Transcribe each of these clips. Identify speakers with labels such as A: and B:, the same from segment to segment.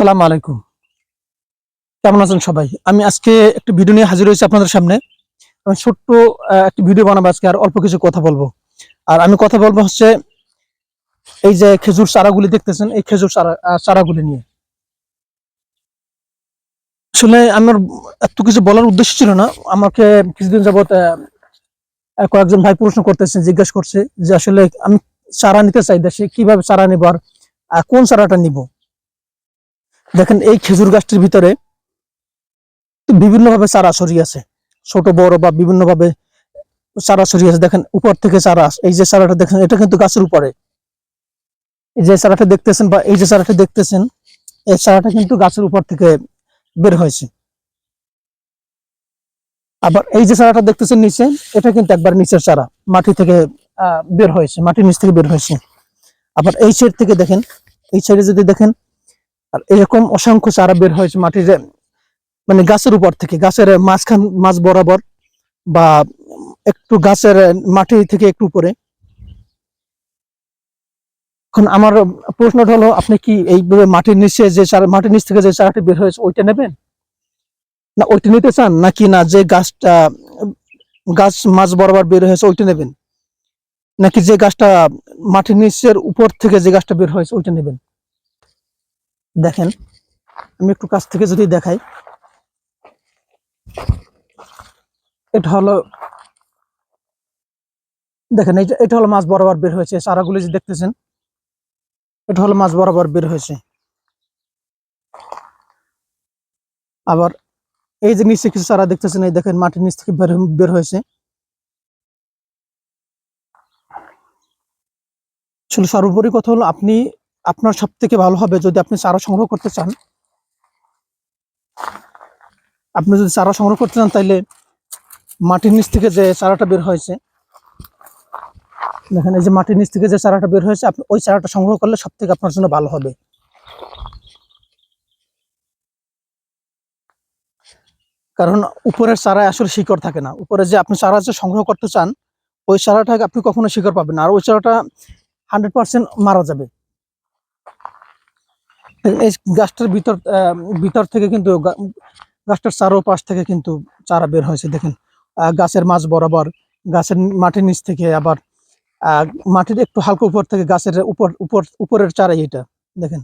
A: আসসালামু আলাইকুম। কেমন আছেন সবাই? আমি আজকে একটা ভিডিও নিয়ে হাজির হয়েছি আপনাদের সামনে। আমি ছোট্ট একটি ভিডিও বানাবো আজকে আর অল্প কিছু কথা বলব। আর আমি কথা বলব হচ্ছে এই যে খেজুর চারাগুলি দেখতেছেন এই খেজুর চারা চারাগুলি নিয়ে। আসলে আমার এত কিছু বলার উদ্দেশ্য ছিল না। আমাকে কিছুদিন আহ, কয়েকজন ভাই প্রশ্ন করতেছেন জিজ্ঞাসা করছে যে আসলে আমি চারা নিতে চাই দেশে কীভাবে চারা নিব আর কোন চারাটা নিব? দেখেন এই খেজুর গাছটির ভিতরে বিভিন্ন ভাবে চারা ছড়িয়ে আছে। ছোট, বড় বা বিভিন্ন ভাবে চারা ছড়িয়ে আছে। দেখেন উপর থেকে চারা এই যে চারাটা দেখেন, এটা কিন্তু গাছের উপরে। এই যে চারাটা দেখতেছেন বা এই যে চারাটা দেখতেছেন, এই চারাটা কিন্তু গাছের উপর থেকে বের হয়েছে। আবার এই যে চারাটা দেখতেছেন নিচে, এটা কিন্তু একবার নিচের চারা, মাটি থেকে বের হয়েছে, মাটির নিচ থেকে বের হয়েছে। আবার এই সাইড থেকে দেখেন, এই সাইডে যদি দেখেন আর এরকম অসংখ্য চারা বের হয়েছে মাটির মানে গাছের উপর থেকে, গাছের মাঝখান, মাঝ বরাবর বা একটু গাছের মাটি থেকে একটু উপরে। এখন আমার প্রশ্নটা হলো, আপনি কি এইভাবে মাটির নিচে যে চারা, মাটির নিচ থেকে যে চারাটি বের হয়েছে, ওইটা নেবেন? না, ওইটা নিতে চান? নাকি না, যে গাছটা, গাছ মাঝ বরাবর বের হয়েছে, ওইটা নেবেন? নাকি যে গাছটা মাটির নিচের উপর থেকে যে গাছটা বের হয়েছে, ওইটা নেবেন? দেখেন, আমি একটু কাছ থেকে যদি দেখাই। এটা হলো, দেখেন এটা এটা হলো মাছ বরাবর বের হয়েছে। চারাগুলি যে দেখতেছেন, এটা হলো মাছ বরাবর বের হয়েছে। আবার এই যে নিচে কিছু চারা দেখতেছেন, এই দেখেন, মাটির নিচ থেকে বের হয়েছে। সর্বোপরি কথা হলো, আপনি আপনার সব থেকে ভালো হবে যদি আপনি চারা সংগ্রহ করতে চান। আপনি যদি চারা সংগ্রহ করতে চান, তাইলে মাটির নিচ থেকে যে চারাটা বের হয়েছে, দেখেন, এই যে মাটির নিচ থেকে যে চারাটা বের হয়েছে, আপনি ওই চারাটা সংগ্রহ করলে সব থেকে আপনার জন্য ভালো হবে। কারণ উপরের চারায় আসলে শিকড় থাকে না। উপরে যে আপনি চারা যে সংগ্রহ করতে চান, ওই চারাটাকে আপনি কখনো শিকড় পাবেন না। আর ওই চারাটা হান্ড্রেড পার্সেন্ট মারা যাবে। এই গাছটার ভিতর ভিতর থেকে কিন্তু গাছটার চারো পাশ থেকে কিন্তু চারা বের হয়েছে, দেখেন। গাছের মাঝ বরাবর, গাছের মাটির নিচ থেকে আবার মাটির একটু হালকা উপর থেকে গাছের উপর উপর, উপরের চারাই এটা, দেখেন।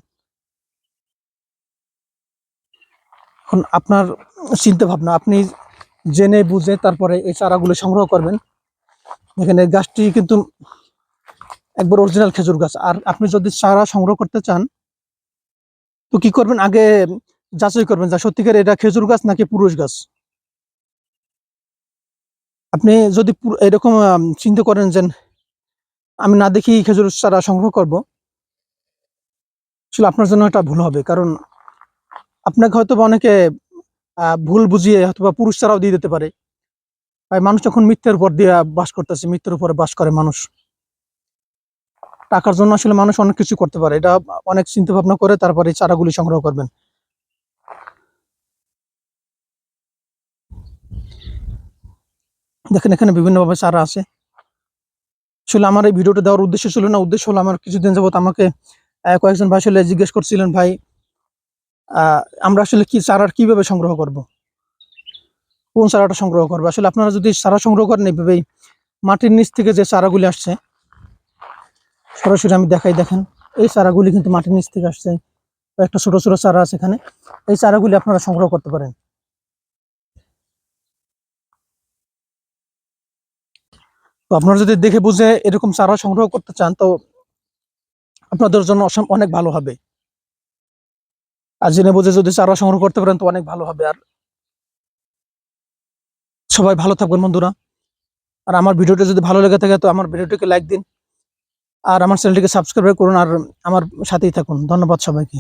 A: এখন আপনার চিন্তা ভাবনা আপনি জেনে বুঝে তারপরে এই চারাগুলো সংগ্রহ করবেন। এই গাছটি কিন্তু একবার অরিজিনাল খেজুর গাছ। আর আপনি যদি চারা সংগ্রহ করতে চান তো কি করবেন? আগে যাচাই করবেন যা সত্যিকার এটা খেজুর গাছ নাকি পুরুষ গাছ? আপনি যদি এরকম চিন্তা করেন যে আমি না দেখি খেজুর চারা সংগ্রহ করব, আসলে আপনার জন্য এটা ভুল হবে। কারণ আপনাকে হয়তো অনেকে ভুল বুঝিয়ে হয়তো বা পুরুষ চারাও দিয়ে দিতে পারে। মানুষ যখন মিথ্যের উপর দিয়ে বাস করতেছে মিথ্যের উপরে বাস করে মানুষ। টাকার জন্য আসলে মানুষ অনেক কিছু করতে পারে। এটা অনেক চিন্তা ভাবনা করে তারপরে চারাগুলি সংগ্রহ করবেন। দেখেন, এখানে বিভিন্নভাবে চারা আছে। আসলে আমার এই ভিডিওটা দেওয়ার উদ্দেশ্য ছিল না, উদ্দেশ্য হলো আমার কিছুদিন যাবত আমাকে কয়েকজন ভাই আসলে জিজ্ঞেস করছিলেন, ভাই আমরা আসলে কি চারার কীভাবে সংগ্রহ করব? কোন চারাটা সংগ্রহ করব? আসলে আপনারা যদি চারা সংগ্রহ করেন, এইভাবেই মাটির নিচ থেকে যে চারাগুলি আসছে সরাসরি আমি দেখাই, দেখেন। এই চারাগুলি কিন্তু মাটির নিচ থেকে আসছে। একটা ছোট ছোট চারা আছে এখানে। এই চারাগুলি আপনারা সংগ্রহ করতে পারেন। তো আপনারা যদি দেখে বুঝে এরকম চারা সংগ্রহ করতে চান, তো আপনাদের জন্য অনেক ভালো হবে। আর জেনে বুঝে যদি চারা সংগ্রহ করতে পারেন, তো অনেক ভালো হবে। আর সবাই ভালো থাকবেন বন্ধুরা। আর আমার ভিডিওটা যদি ভালো লেগে থাকে, তো আমার ভিডিওটিকে লাইক দিন। আর আমার চ্যানেলটিকে সাবস্ক্রাইব করুন আর আমার সাথেই থাকুন। ধন্যবাদ সবাইকে।